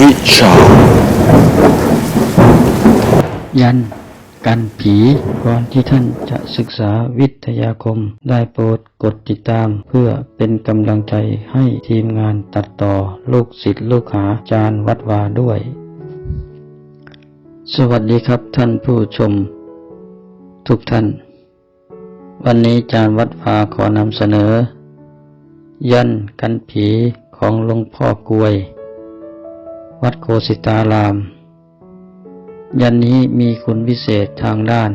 วิชา ยันกันผีก่อนที่ท่านจะศึกษาวิทยาคม ได้โปรดกดติดตาม เพื่อเป็นกำลังใจให้ทีมงานตัดต่อลูกศิษย์ลูกหาจารย์วัดวาด้วย สวัสดีครับท่านผู้ชม ทุกท่าน วันนี้จารย์วัดวาขอนำเสนอ ยันกันผีของหลวงพ่อกลวย วัดโคสิตาราม ยันนี้มีคุณวิเศษทางด้าน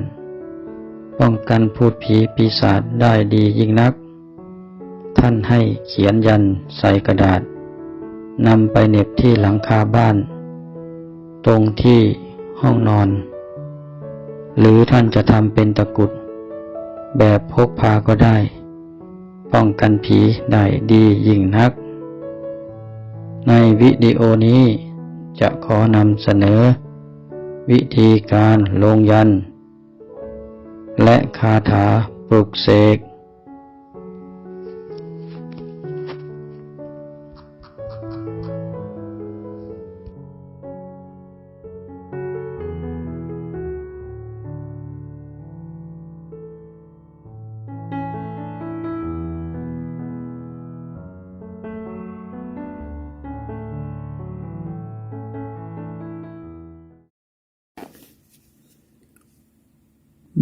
ป้องกันพูดผีปีศาจได้ดียิ่งนัก ท่านให้เขียนยันใส่กระดาษนำไปเน็บที่หลังคาบ้าน ตรงที่ห้องนอน หรือท่านจะทำเป็นตะกุด แบบพกพาก็ได้ ป้องกันผีได้ดียิ่งนัก ในวิดีโอนี้ จะขอนำเสนอ วิธีการลงยัน และคาถาปลุกเสก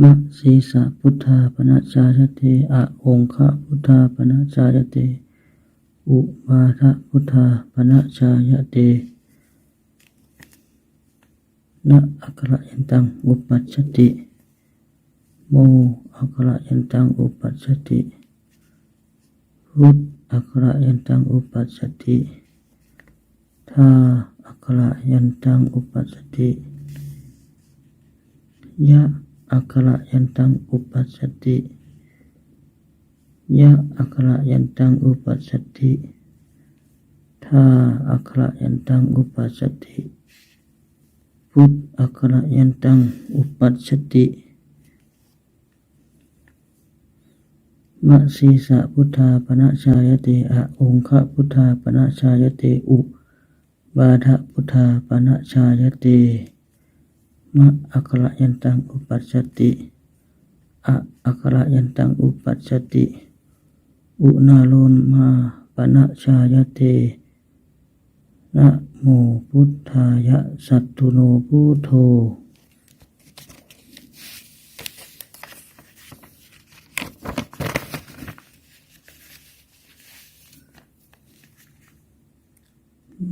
มะสีสะพุทธาปนะจายเตอะองคะพุทธาปนะจายเต อุบาทะพุทธาปนะจายเตนะอัคระยันตังอุปัชชติโมอัคระยันตังอุปัชชติพุทอัคระยันตังอุปัชชติทาอัคระยันตังอุปัชชติยะอัคระยันตังอุปัสสติทาอัคระยันตังอุปัสสติยะ สีสะพุทธาปนะชายเตอะองคะพุทธาปนะชายเตอุบาทะพุทธาปนะชายเต มะอัคระยันตังอุปัชติอะอัคระยันตังอุปัชติอุนาโลนมาปนะชายเตนะโมพุทธายะสัตตุโนพุทโธ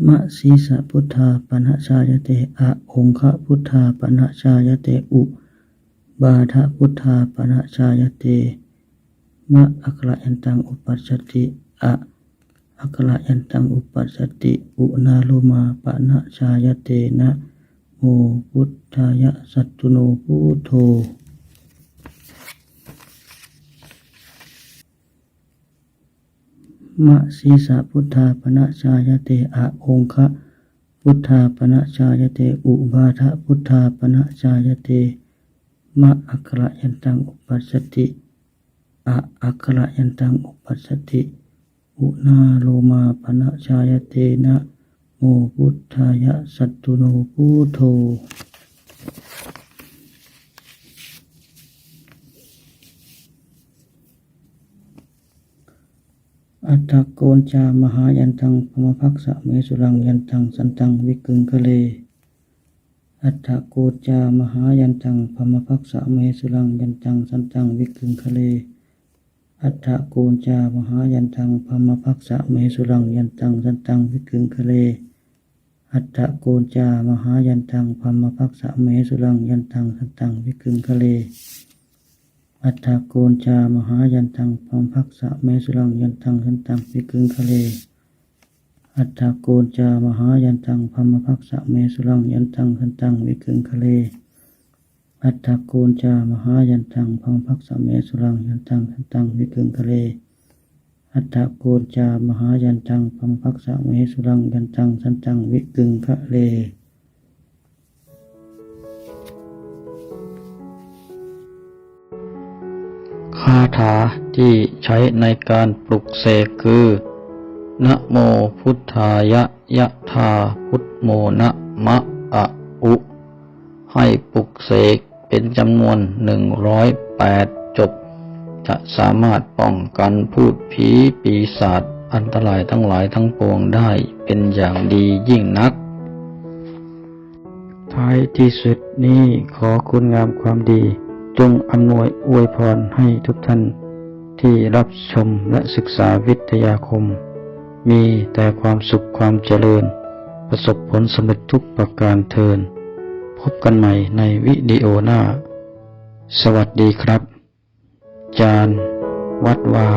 มะสีสะพุทธาปนะชายเตอะองคะพุทธาปนะชายเตอุบาทะพุทธาปนะชายเตมะอัคระยันตังอุปัชชติอะอัคระยันตังอุปัชชติอุนาโลมาปนะชายเตนะโมพุทธายะสัตตุโนพุทโธ มะสีสะพุทธาปนะชายเตอะองคะพุทธาปนะชายเตอุบาทะพุทธาปนะชายเตมะอัคระยันตังอุปัสสติอะอัคระยันตังอุปัสสติอุนาโลมาปนะชายเตนะโมพุทธายะสัตตุโนพุโธ อัตตะโกนจามหายันตังพมภักษะเมสุรังยันตังสันตังวิกึงคะเล อัตตะโกจามหายันตังพมภักษะเมสุรังยันตังสันตังวิกึงคะเล อัตตะโกนจามหายันตังพมภักษะเมสุรังยันตังสันตังวิกึงคะเล อัตตะโกนจามหายันตังพมภักษะเมสุรังยันตังสันตังวิกึงคะเล อัตถโกนจามหายันตังพอมพักษะเมสุรังยันตังสันตังวิกึงคะเล อัตถโกนจามหายันตังพรมพักษะเมสุรังยันตังสันตังวิกึงคะเลอัตถโกนจามหายันตังพอมพักษะเมสุรังยันตังสันตังวิกึงคะเล อัตถโกนจามหายันตังพอมพักษะเมสุรังยันตังสันตังวิกึงคะเล ถาที่ใช้ในการปลุกเสกคือ นะโมพุทธายะยะธาพุทโมนะมะอะอุ ให้ปลุกเสกเป็นจำนวนหนึ่งร้อยแปดจบ จะสามารถป้องกันพูดผีปีศาจอันตรายทั้งหลายทั้งปวงได้เป็นอย่างดียิ่งนัก ท้ายที่สุดนี้ขอคุณงามความดี จงอำนวยอวยพรให้ทุกท่านที่รับชมและศึกษาวิทยาคม มีแต่ความสุขความเจริญ ประสบผลสำเร็จทุกประการเทิน พบกันใหม่ในวิดีโอหน้า สวัสดีครับ จาน วัดวา